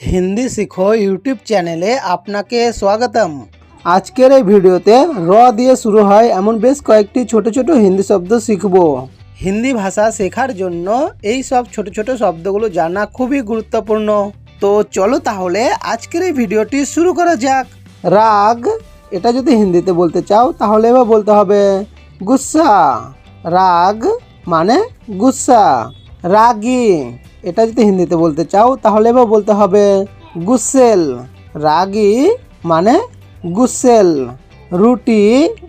হিন্দি শিখো ইউটিউব চ্যানেলে আপনাকে স্বাগতম। আজকের এই ভিডিওতে র দিয়ে শুরু হয় এমন বেশ কয়েকটি ছোট ছোট হিন্দি শব্দ শিখব। হিন্দি ভাষা শেখার জন্য এই সব ছোট ছোট শব্দগুলো জানা খুবই গুরুত্বপূর্ণ। তো চলো তাহলে আজকের এই ভিডিওটি শুরু করা যাক। রাগ, এটা যদি হিন্দিতে বলতে চাও তাহলে এবার বলতে হবে গুসা। রাগ মানে গুসা। রাগী এটা যদি হিন্দিতে বলতে চাও, তাহলে এবার বলতে হবে গুসেল। রাগি মানে গুসেল। রুটি,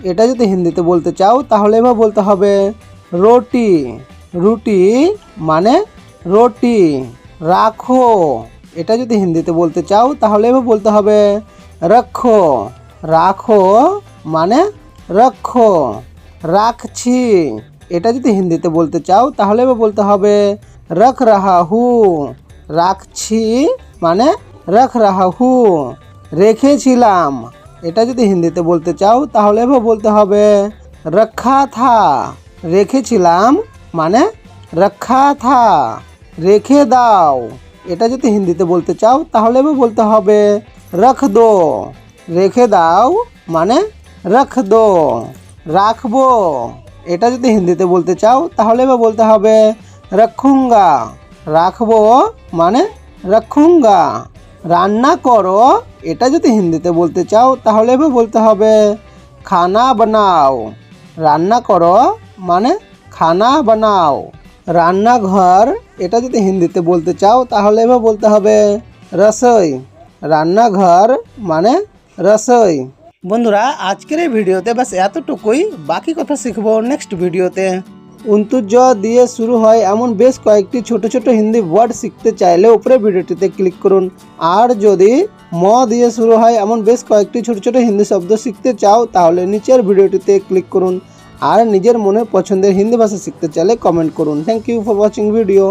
এটা যদি হিন্দিতে বলতে চাও, তাহলে এবার বলতে হবে রুটি। রুটি মানে রুটি। রাখো, এটা যদি হিন্দিতে বলতে চাও, তাহলে এবার বলতে হবে রাখো রাখো মানে রাখো রাখছি, এটা যদি হিন্দিতে বলতে চাও, তাহলে এবার বলতে হবে রখ রাহা হু রাখছি মানে রখ রাহা হু রেখেছিলাম এটা যদি হিন্দিতে বলতে চাও, তাহলে এবার বলতে হবে। রক্ষা থা। রেখেছিলাম মানে রক্ষা থা। রেখে দাও। এটা যদি হিন্দিতে বলতে চাও, তাহলে বলতে হবে। রখ দো। রেখে দাও মানে রখ দো। রাখব। এটা যদি হিন্দিতে বলতে চাও, তাহলে এবার বলতে হবে। রখুঙ্গা। রাখব মানে রখুঙ্গা। রান্না করো, এটা যদি হিন্দিতে বলতে চাও, তাহলে এবার বলতে হবে, খানা বানাও। রান্না করো মানে খানা বানাও। রান্নাঘর, এটা যদি হিন্দিতে বলতে চাও, তাহলে এবার বলতে হবে, রসই। রান্নাঘর মানে রসই। বন্ধুরা, আজকের এই ভিডিওতে বাস এতটুকুই। বাকি কথা শিখব নেক্সট ভিডিওতে। উন্তুজ দিয়ে শুরু হয় এমন বেশ কয়েকটি ছোট ছোট হিন্দি ওয়ার্ড শিখতে চাইলে উপরে ভিডিওটিতে ক্লিক করুন। আর যদি ম দিয়ে শুরু হয় এমন বেশ কয়েকটি ছোট ছোট হিন্দি শব্দ শিখতে চাও, তাহলে নিচের ভিডিওটিতে ক্লিক করুন। আর নিজের মনে পছন্দের হিন্দি ভাষা শিখতে চাইলে কমেন্ট করুন। Thank you for watching video